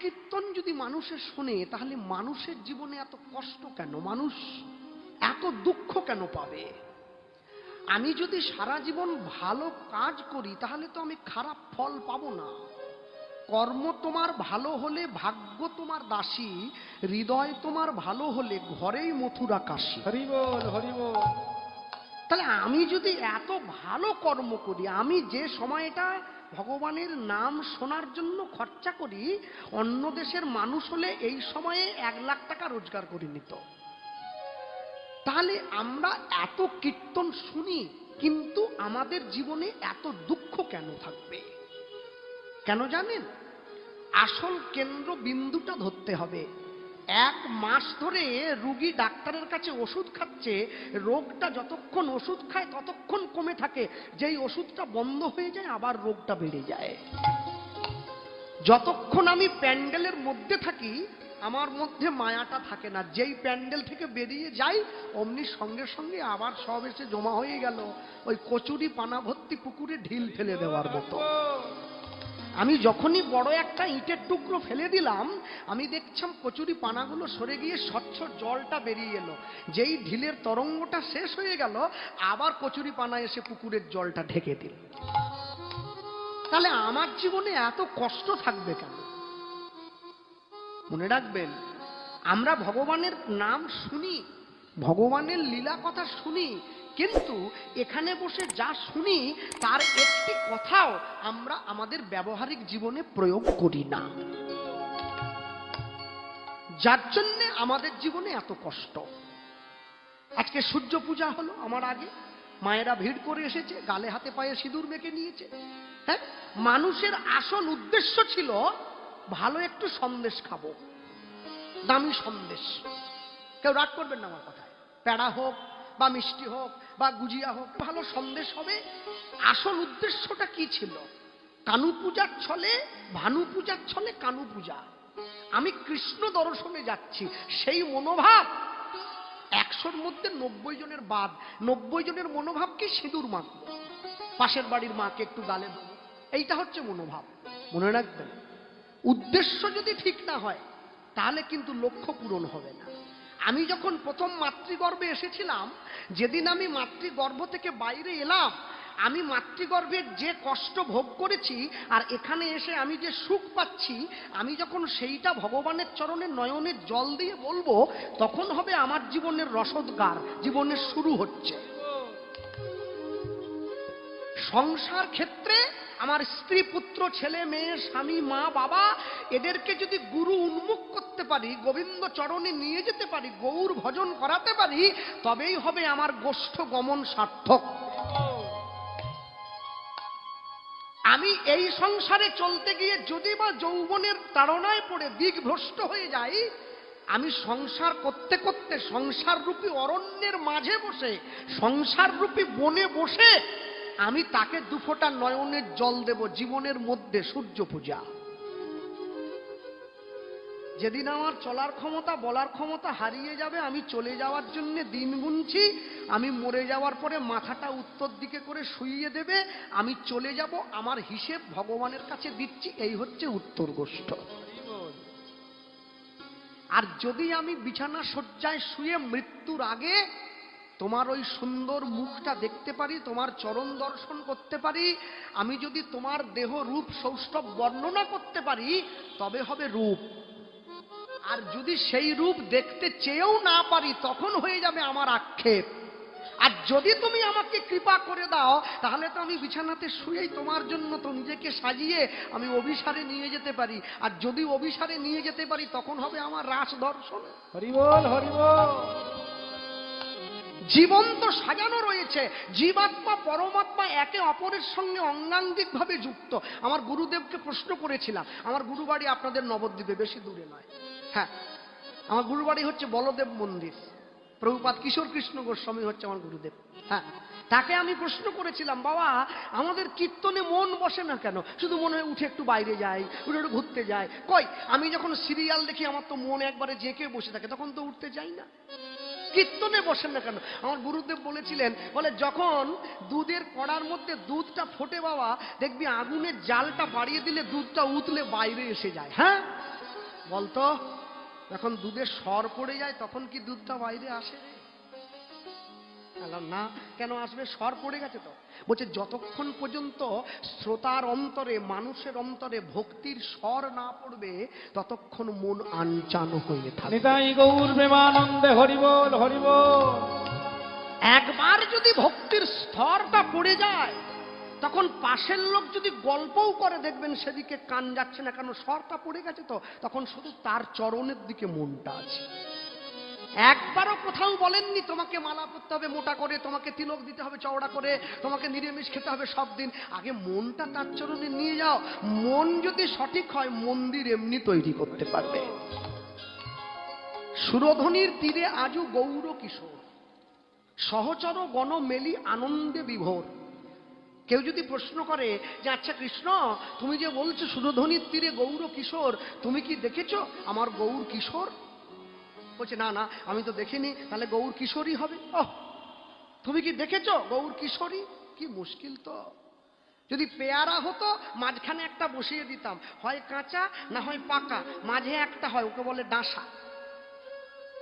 কীর্তন যদি মানুষের শোনে তাহলে মানুষের জীবনে এত কষ্ট কেন? মানুষ এত দুঃখ কেন পাবে? আমি যদি সারা জীবন ভালো কাজ করি তাহলে তো আমি খারাপ ফল পাবো না। কর্ম তোমার ভালো হলে ভাগ্য তোমার দাসী হৃদয় তোমার ভালো হলে ঘরেই মথুরা কাশী হরি বল হরি বল। তাহলে আমি যদি এত ভালো কর্ম করি আমি যে সময়টা ভগবানের নাম শোনার জন্য খরচা করি, অন্য দেশের মানুষ হলে এই সময়ে এক লাখ টাকা রোজগার করে নিত। তাহলে আমরা এত কীর্তন শুনি, কিন্তু আমাদের জীবনে এত দুঃখ কেন থাকবে? কেন জানেন? আসল কেন্দ্র বিন্দুটা ধরতে হবে। এক মাস ধরে রুগী ডাক্তারের কাছে ওষুধ খাচ্ছে, রোগটা যতক্ষণ ওষুধ খায় ততক্ষণ কমে থাকে, যেই ওষুধটা বন্ধ হয়ে যায় আবার রোগটা বেড়ে যায়। যতক্ষণ আমি প্যান্ডেলের মধ্যে থাকি, আমার মধ্যে মায়াটা থাকে না। যেই প্যান্ডেল থেকে বেরিয়ে যাই, অমনি সঙ্গে সঙ্গে আবার সব এসে জমা হয়ে গেল। ওই কচুরি পানা ভর্তি পুকুরে ঢিল ফেলে দেওয়ার মতো। আমি যখনই বড় একটা ইটের টুকরো ফেলে দিলাম, আমি দেখছিলাম কচুরি পানাগুলো সরে গিয়ে স্বচ্ছ জলটা বেরিয়ে এলো। যেই ঢিলের তরঙ্গটা শেষ হয়ে গেল, আবার কচুরি পানা এসে পুকুরের জলটা ঢেকে দিল। তাহলে আমার জীবনে এত কষ্ট থাকবে কেন? মনে রাখবেন, আমরা ভগবানের নাম শুনি, ভগবানের লীলা কথা শুনি কিন্তু এখানে বসে যা শুনি, তার একটি কথাও আমরা আমাদের ব্যবহারিক জীবনে প্রয়োগ করি না। যার জন্যে আমাদের জীবনে এত কষ্ট। আজকে সূর্য পূজা হলো আমার আগে। মায়েরা ভিড় করে এসেছে, গালে হাতে পায়ে সিঁদুর মেখে নিয়েছে। হ্যাঁ? মানুষের আসল উদ্দেশ্য ছিল, ভালো একটু সন্দেশ খাব। দামি সন্দেশ। কেউ রাগ করবেন না আমার কথায়। প্যাড়া হোক বা মিষ্টি হোক বা গুজিয়া হোক, ভালো সন্দেশ হবে। আসল উদ্দেশ্যটা কি ছিল? কানু পূজার ছলে, ভানু পূজার ছলে কানু পূজা। আমি কৃষ্ণ দর্শনে যাচ্ছি, সেই মনোভাব একশোর মধ্যে নব্বই জনের বাদ, নব্বই জনের মনোভাব কি সিঁদুর মাখবো? পাশের বাড়ির মাকে একটু গালে দেবো। এইটা হচ্ছে মনোভাব, মনে রাখবেন। উদ্দেশ্য যদি ঠিক না হয়, তাহলে কিন্তু লক্ষ্য পূরণ হবে না। আমি যখন প্রথম মাতৃগর্ভে এসেছিলাম, যেদিন আমি মাতৃগর্ভ থেকে বাইরে এলাম, আমি মাতৃগর্ভের যে কষ্ট ভোগ করেছি আর এখানে এসে আমি যে সুখ পাচ্ছি, আমি যখন সেইটা ভগবানের চরণে নয়নের জল দিয়ে বলব, তখন হবে আমার জীবনের রসদগার, জীবনের শুরু হচ্ছে। সংসার ক্ষেত্রে আমার স্ত্রী, পুত্র, ছেলে, মেয়ে, স্বামী, মা, বাবা, এদেরকে যদি গুরু উন্মুখ করতে পারি, গোবিন্দ চরণে নিয়ে যেতে পারি, গৌর ভজন করাতে পারি, তবেই হবে আমার গোষ্ঠ গমন সার্থক। আমি এই সংসারে চলতে গিয়ে যদি বা যৌবনের তাড়নায় পড়ে দিগ্ভ্রষ্ট হয়ে যাই, আমি সংসার করতে করতে সংসার রূপী অরণ্যের মাঝে বসে সংসার রূপী বনে বসে আমি তাকে দুফোটা নয়নের জল দেব জীবনের মধ্যে সূর্য পূজা। যেদিন আমার চলার ক্ষমতা, বলার ক্ষমতা হারিয়ে যাবে, আমি চলে যাওয়ার জন্য দিন গুনছি আমি মরে যাওয়ার পরে মাথাটা উত্তর দিকে করে শুইয়ে দেবে, আমি চলে যাব, আমার হিসেব ভগবানের কাছে দিচ্ছি, এই হচ্ছে উত্তর গোষ্ঠ। আর যদি আমি বিছানা শয্যায় শুয়ে মৃত্যুর আগে তোমার ওই সুন্দর মুখটা দেখতে পারি, তোমার চরণ দর্শন করতে পারি, আমি যদি তোমার দেহ রূপ সৌষ্ঠব বর্ণনা করতে পারি, তবে হবে রূপ। আর যদি সেই রূপ দেখতে চেয়েও না পারি, তখন হয়ে যাবে আমার আক্ষেপ। আর যদি তুমি আমাকে কৃপা করে দাও, তাহলে তো আমি বিছানাতে শুয়েই তোমার জন্য তো নিজেকে সাজিয়ে আমি অভিসারে নিয়ে যেতে পারি। আর যদি অভিসারে নিয়ে যেতে পারি, তখন হবে আমার রাস দর্শন। হরি বল হরি বল জীবন তো সাজানো রয়েছে। জীবাত্মা, পরমাত্মা একে অপরের সঙ্গে অঙ্গাঙ্গিকভাবে যুক্ত। আমার গুরুদেবকে প্রশ্ন করেছিলাম, আমার গুরুবাড়ি আপনাদের নবদ্বীপে, বেশি দূরে নয়। হ্যাঁ আমার গুরুবাড়ি হচ্ছে বলদেব মন্দির। প্রভুপাত কিশোর কৃষ্ণ গোস্বামী হচ্ছে আমার গুরুদেব। হ্যাঁ তাকে আমি প্রশ্ন করেছিলাম, বাবা, আমাদের কীর্তনে মন বসে না কেন? শুধু মনে হয় উঠে একটু বাইরে যাই, উঠে একটু ঘুরতে যাই। কই, আমি যখন সিরিয়াল দেখি, আমার তো মন একবারে জেঁকে বসে থাকে, তখন তো উঠতে যাই না। কীর্তনে বসেন না কেন? আমার গুরুদেব বলেছিলেন, বলে যখন দুধের কড়ার মধ্যে দুধটা ফোটে বাবা, দেখবি আগুনের জালটা বাড়িয়ে দিলে দুধটা উতলে বাইরে এসে যায়। হ্যাঁ? বলতো, যখন দুধের সর পড়ে যায়, তখন কি দুধটা বাইরে আসে? না। কেন আসবে? স্বর পড়ে গেছে তো। বলছে যতক্ষণ পর্যন্ত শ্রোতার অন্তরে মানুষের অন্তরে ভক্তির স্বর না পড়বে ততক্ষণ মন আনচান হয়ে থাকবে। নিতাই গৌর প্রেমানন্দে হরিবল হরিবল। একবার যদি ভক্তির স্তরটা পড়ে যায় তখন পাশের লোক যদি গল্পও করে দেখবেন সেদিকে কান যাচ্ছে না কেন স্বরটা পড়ে গেছে তো তখন শুধু তার চরণের দিকে মনটা আছে। একবারও কোথাও বলেননি, তোমাকে মালা করতে হবে, মোটা করে, তোমাকে তিলক দিতে হবে, চওড়া করে, তোমাকে নিরামিষ খেতে হবে সব দিন। আগে মনটা তার চরণে নিয়ে যাও। মন যদি সঠিক হয়, মন্দির এমনি তৈরি করতে পারবে। সুরধ্বনির তীরে আজও গৌর কিশোর। সহচর গণ মেলি আনন্দে বিভোর। কেউ যদি প্রশ্ন করে যে আচ্ছা কৃষ্ণ, তুমি যে বলছো সুরধ্বনির তীরে গৌর কিশোর, তুমি কি দেখেছ? আমার গৌর কিশোর? বলছে, না না, আমি তো দেখিনি, তাহলে গৌর কিশোরী হবে। ওহ, তুমি কি দেখেছ? গৌর কিশোরী? কি মুশকিল তো। যদি পেয়ারা হতো, মাঝখানে একটা বসিয়ে দিতাম, হয় কাঁচা না হয় পাকা, মাঝে একটা হয়, ওকে বলে ডাঁসা।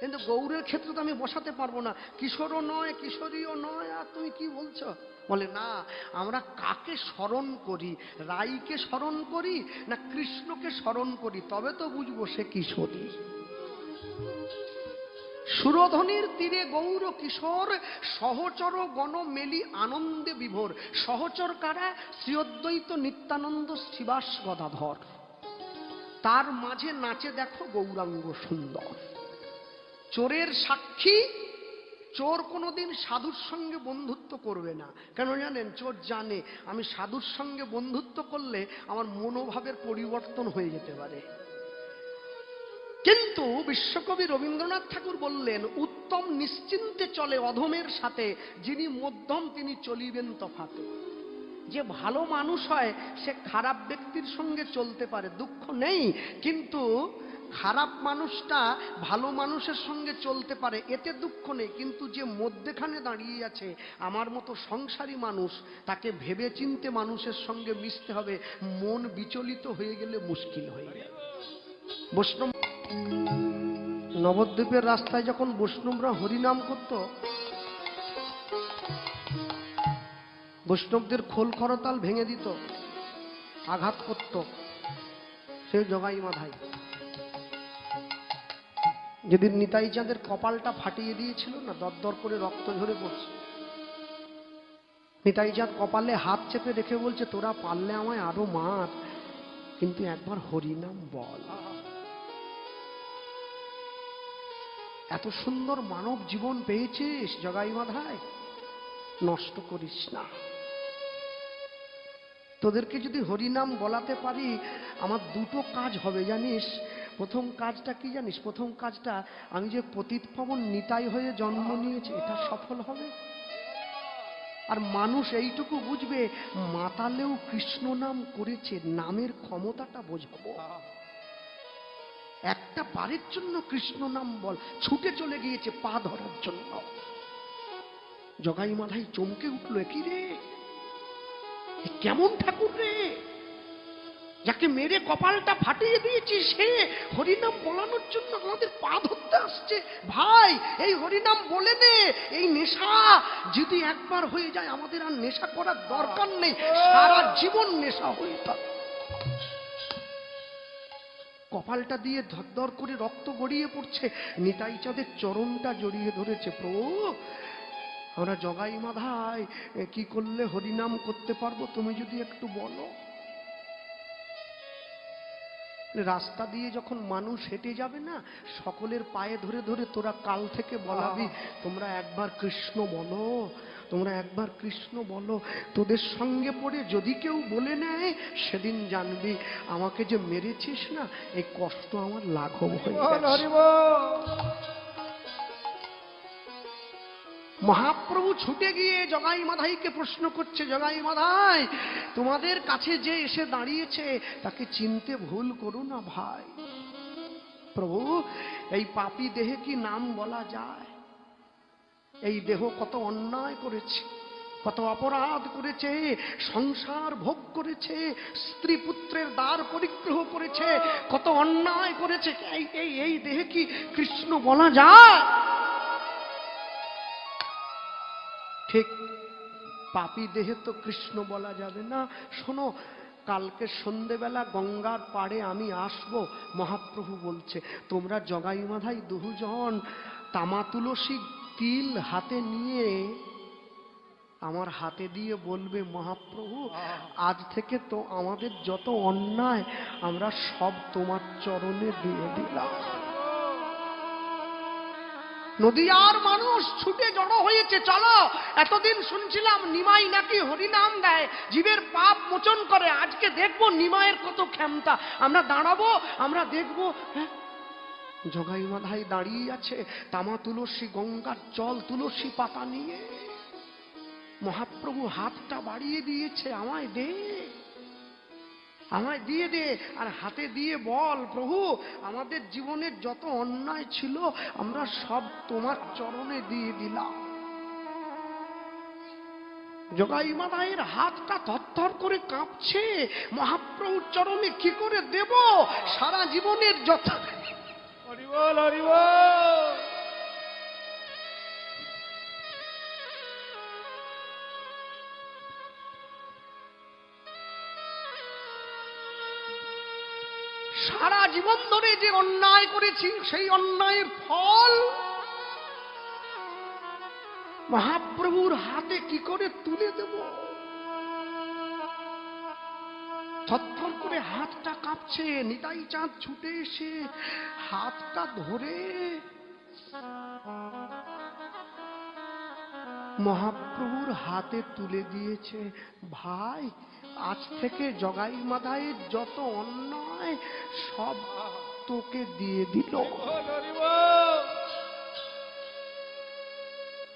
কিন্তু গৌরের ক্ষেত্রে তো আমি বসাতে পারব না, কিশোরও নয়, কিশোরীও নয়, আর তুমি কি বলছো? বলে, না, আমরা কাকে স্মরণ করি? রাইকে স্মরণ করি না কৃষ্ণকে স্মরণ করি? তবে তো বুঝব সে কিশোরী। সুরধনির তীরে গৌর কিশোর, সহচর গণ মেলি আনন্দে বিভোর। সহচর কারা? শ্রীঅদ্বৈত নিত্যানন্দ শ্রীবাস গদাধর। তার মাঝে নাচে দেখো গৌরাঙ্গ সুন্দর। চোরের সাক্ষী? চোর কোনোদিন সাধুর সঙ্গে বন্ধুত্ব করবে না। কেন জানেন? চোর জানে, আমি সাধুর সঙ্গে বন্ধুত্ব করলে আমার মনোভাবের পরিবর্তন হয়ে যেতে পারে। কিন্তু বিশ্বকবি রবীন্দ্রনাথ ঠাকুর বললেন, উত্তম নিশ্চিন্তে চলে অধমের সাথে, যিনি মধ্যম তিনি চলিবেন তফাতে। যে ভালো মানুষ হয়, সে খারাপ ব্যক্তির সঙ্গে চলতে পারে, দুঃখ নেই। কিন্তু খারাপ মানুষটা ভালো মানুষের সঙ্গে চলতে পারে, এতে দুঃখ নেই। কিন্তু যে মধ্যেখানে দাঁড়িয়ে আছে, আমার মতো সংসারী মানুষ, তাকে ভেবে চিনতে মানুষের সঙ্গে মিশতে হবে। মন বিচলিত হয়ে গেলে মুশকিল হয়ে যাবে বৈষ্ণব নবদ্বীপের রাস্তায় যখন বৈষ্ণবরা হরিনাম করত, বৈষ্ণবদের খোল খরতাল ভেঙে দিত, আঘাত করত। সে জগাই মাধাই। যেদিন নিতাই চাঁদের কপালটা ফাটিয়ে দিয়েছিল না, দরদর করে রক্ত ঝরে পড়ছে। নিতাই চাঁদ কপালে হাত চেপে রেখে বলছে, তোরা পারলে আমায় আরও মার, কিন্তু একবার হরিনাম বল। এত সুন্দর মানব জীবন পেয়েছিস জগাই মাধায় নষ্ট করিস না। তোদেরকে যদি হরিনাম বলাতে পারি, আমার দুটো কাজ হবে, জানিস? প্রথম কাজটা কি জানিস? প্রথম কাজটা, আমি যে পতিত পাবন নিতাই হয়ে জন্ম নিয়েছি, এটা সফল হবে। আর মানুষ এইটুকু বুঝবে, মাতালেও কৃষ্ণ নাম করেছে, নামের ক্ষমতাটা বোঝাবো। একটা বারের জন্য কৃষ্ণ নাম বল, ছুটে চলে গিয়েছে, পা ধরার জন্য। জগাই মাধাই চমকে উঠল কি রে? কেমন ঠাকুর রে? যাকে মেরে কপালটা ফাটিয়ে দিয়েছি, সে হরিনাম বলানোর জন্য আমাদের পা ধরতে আসছে। ভাই, এই হরিনাম বলে দে, এই নেশা যদি একবার হয়ে যায়, আমাদের আর নেশা করার দরকার নেই, সারা জীবন নেশা হয়ে থাকে। কপালটা দিয়ে ধরধর করে রক্ত গড়িয়ে পড়ছে। নিতাই চাঁদের চরণটা জড়িয়ে ধরেছে প্রভু আমরা জগাই মাধাই এ, কি করলে হরিনাম করতে পারব তুমি যদি একটু বলো? রাস্তা দিয়ে যখন মানুষ হেঁটে যাবে না সকলের পায়ে ধরে ধরে তোরা কাল থেকে বলাবি তোমরা একবার কৃষ্ণ বলো তোমরা একবার কৃষ্ণ বলো তোদের সঙ্গে পড়ে যদি কেউ বলে নেয় সেদিন জানবি আমাকে যে মেরেছিস না এই কষ্ট আমার লাঘব হয়ে মহাপ্রভু ছুটে গিয়ে জগাই মাধাইকে প্রশ্ন করছে জগাই মাধাই তোমাদের কাছে যে এসে দাঁড়িয়েছে তাকে চিনতে ভুল করো না ভাই। প্রভু এই পাপী দেহে কি নাম বলা যায়? এই দেহ কত অন্যায় করেছে, কত অপরাধ করেছে, সংসার ভোগ করেছে, স্ত্রী পুত্রের দ্বার পরিগ্রহ করেছে, কত অন্যায় করেছে। এই এই এই দেহে কি কৃষ্ণ বলা যায়? ঠিক, পাপী দেহে তো কৃষ্ণ বলা যাবে না। শোনো, কালকে সন্ধেবেলা গঙ্গার পাড়ে আমি আসব, মহাপ্রভু বলছে, তোমরা জগাই মাধাই দুজন তামা তুলসী তিল হাতে নিয়ে আমার হাতে দিয়ে বলবে, মহাপ্রভু, আজ থেকে তো আমাদের যত অন্যায়, আমরা সব তোমার চরণে দিয়ে দিলাম। নদীয়ার মানুষ ছুটে জড়ো হয়েছে, চলো। এতদিন শুনছিলাম নিমাই নাকি হরিনাম দেয়, জীবের পাপ মোচন করে। আজকে দেখব নিমায়ের কত ক্ষমতা। আমরা দাঁড়াবো, আমরা দেখব হ্যাঁ জগাই মাধাই দাঁড়িয়ে আছে তামা তুলসী গঙ্গার জল তুলসী পাতা নিয়ে। মহাপ্রভু হাতটা বাড়িয়ে দিয়েছে, আমায় দে। আমায় দিয়ে দে, আর হাতে দিয়ে বল, প্রভু, আমাদের জীবনের যত অন্যায় ছিল, আমরা সব তোমার চরণে দিয়ে দিলাম। জগাই মাদায়ের হাতটা থরথর করে কাঁপছে, মহাপ্রভুর চরণে কি করে দেব? সারা জীবনের যত হরিবল হরিবল সারা জীবন ধরে যে অন্যায় করেছি, সেই অন্যায়ের ফল মহাপ্রভুর হাতে কি করে তুলে দেব? থরথর করে হাতটা কাঁপছে, নিতাই চাঁদ ছুটে এসে হাতটা ধরে। মহাপ্রভুর হাতে তুলে দিয়েছে, ভাই, আজ থেকে জগাই মাদায়ের যত অন্যায় সব তোকে দিয়ে দিল।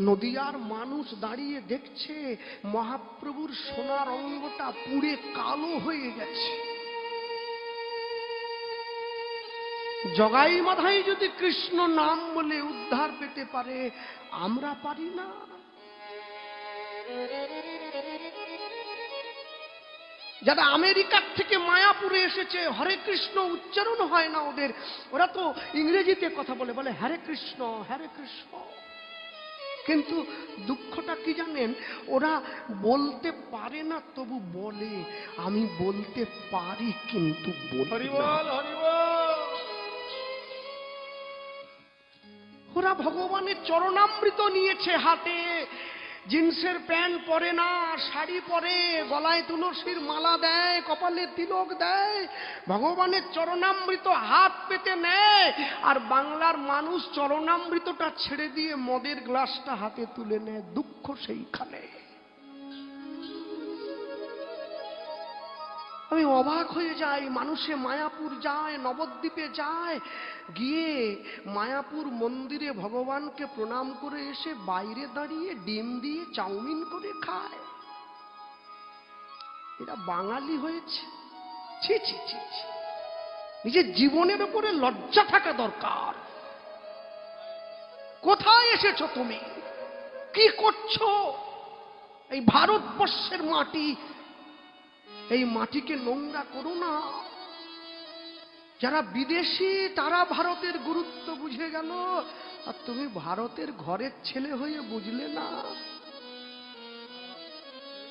নদিয়ার মানুষ দাঁড়িয়ে দেখছে, মহাপ্রভুর সোনার অঙ্গটা পুড়ে কালো হয়ে গেছে। জগাই মাধাই যদি কৃষ্ণ নাম বলে উদ্ধার পেতে পারে, আমরা পারি না। যারা আমেরিকার থেকে মায়াপুরে এসেছে, হরে কৃষ্ণ উচ্চারণ হয় না ওদের, ওরা তো ইংরেজিতে কথা বলে বলে হরে কৃষ্ণ হরে কৃষ্ণ। কিন্তু দুঃখটা কি জানেন? ওরা বলতে পারে না তবু বলে। আমি বলতে পারি কিন্তু ওরা ভগবানের চরণামৃত নিয়েছে হাতে। জিন্সের প্যান্ট পরে না, শাড়ি পরে, গলায় তুলসীর মালা দেয়, কপালে তিলক দেয়, ভগবানের চরণামৃত হাত পেতে নেয়, আর বাংলার মানুষ চরণামৃতটা ছেড়ে দিয়ে মদের গ্লাসটা হাতে তুলে নেয়, দুঃখ সেইখানে। আমি অবাক হয়ে যাই, মানুষে মায়াপুর যায়, নবদ্বীপে যায়। গিয়ে মায়াপুর মন্দিরে ভগবানকে প্রণাম করে এসে বাইরে দাঁড়িয়ে ডিম দিয়ে চাউমিন করে খায়। এটা বাঙালি হয়েছে। ছি ছি ছি ছি। নিজের জীবনের উপরে লজ্জা থাকা দরকার। কোথায় এসেছ তুমি? কি করছ? এই ভারতবর্ষের মাটি এই মাটিকে নোংরা করো না। যারা বিদেশি, তারা ভারতের গুরুত্ব বুঝে গেল। আর তুমি ভারতের ঘরের ছেলে হয়ে বুঝলে না।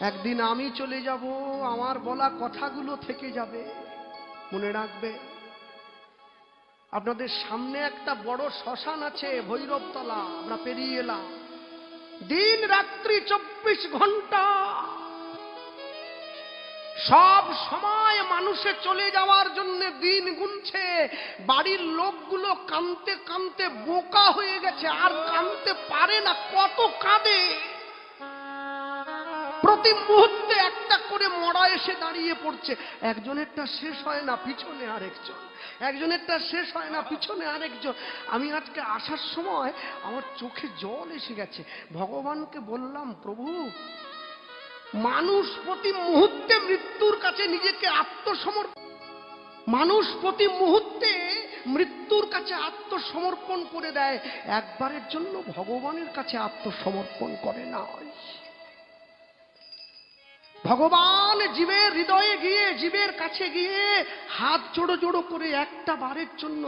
একদিন আমি চলে যাব, আমার বলা কথাগুলো থেকে যাবে। মনে রাখবে, আপনাদের সামনে একটা বড় শ্মশান আছে, ভৈরবতলা। আমরা পেরিয়ে এলাম। দিন, রাত্রি, চব্বিশ ঘণ্টা। সব সময় মানুষে চলে যাওয়ার জন্য দিন গুনছে। বাড়ির লোকগুলো কানতে কানতে বোকা হয়ে গেছে, আর কানতে পারে না, কত কাঁদে। প্রতি মুহূর্তে একটা করে মরা এসে দাঁড়িয়ে পড়ছে। একজনেরটা শেষ হয় না, পিছনে আরেকজন। একজনেরটা শেষ হয় না, পিছনে আরেকজন। আমি আজকে আসার সময় আমার চোখে জল এসে গেছে। ভগবানকে বললাম, প্রভু মানুষ প্রতি মুহূর্তে মৃত্যুর কাছে নিজেকে আত্মসমর্পণ মানুষ প্রতি মুহূর্তে মৃত্যুর কাছে আত্মসমর্পণ করে দেয়। একবারের জন্য ভগবানের কাছে আত্মসমর্পণ করে না। ভগবান জীবের হৃদয়ে গিয়ে, জীবের কাছে গিয়ে হাত জোড়ো জোড়ো করে একটা বারের জন্য